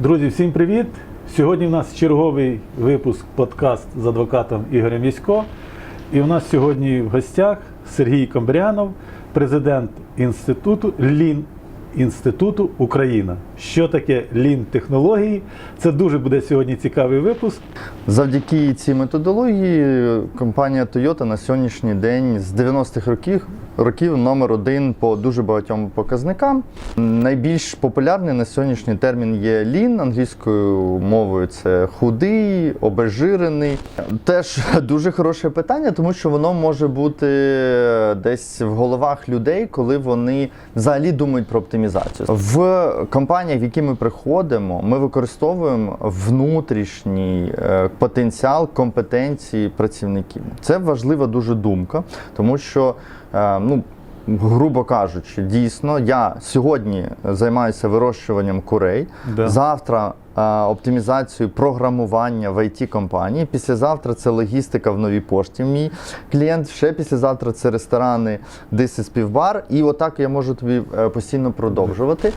Друзі, всім привіт! Сьогодні в нас черговий випуск подкаст з адвокатом Ігорем Ясько. І у нас сьогодні в гостях Сергій Комбрянов, президент інституту Лін Інституту Україна. Що таке лін технології? Це дуже буде сьогодні цікавий випуск. Завдяки цій методології компанія Toyota на сьогоднішній день з 90-х років років номер один по дуже багатьом показникам. Найбільш популярний на сьогоднішній термін є лін англійською мовою. Це худий, обезжирений. Теж дуже хороше питання, тому що воно може бути десь в головах людей, коли вони взагалі думають про оптимізацію. В компаніях, в які ми приходимо, ми використовуємо внутрішній е, потенціал компетенції працівників. Це важлива дуже думка, тому що е, ну. Грубо кажучи, дійсно, я сьогодні займаюся вирощуванням курей. Да. Завтра е, оптимізацією програмування в it компанії. Післязавтра це логістика в новій пошті. Мій клієнт. Ще післязавтра це ресторани, This is Півбар. І отак я можу тобі е, постійно продовжувати.